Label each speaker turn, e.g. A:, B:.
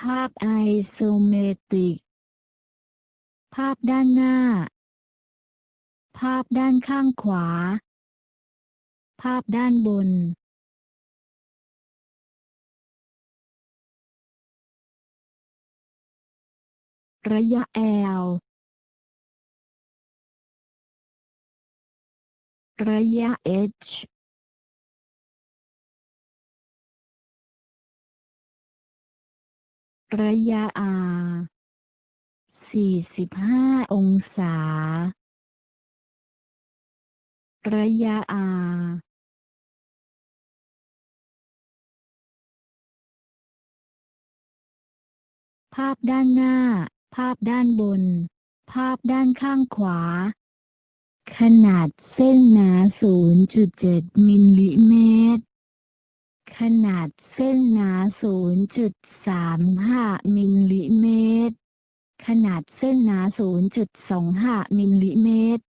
A: ภาพไอโซเมตริก ภาพด้านหน้า ภาพด้านข้างขวา ภาพด้านบน ระยะ L ระยะ H ระยะ R 45 องศา ระยะ R ภาพด้านหน้า ภาพด้านบน ภาพด้านข้างขวา ขนาดเส้นหนา 0.7 มิลลิเมตร ขนาดเส้นหนา 0.35 มิลลิเมตร ขนาดเส้นหนา 0.25 มิลลิเมตร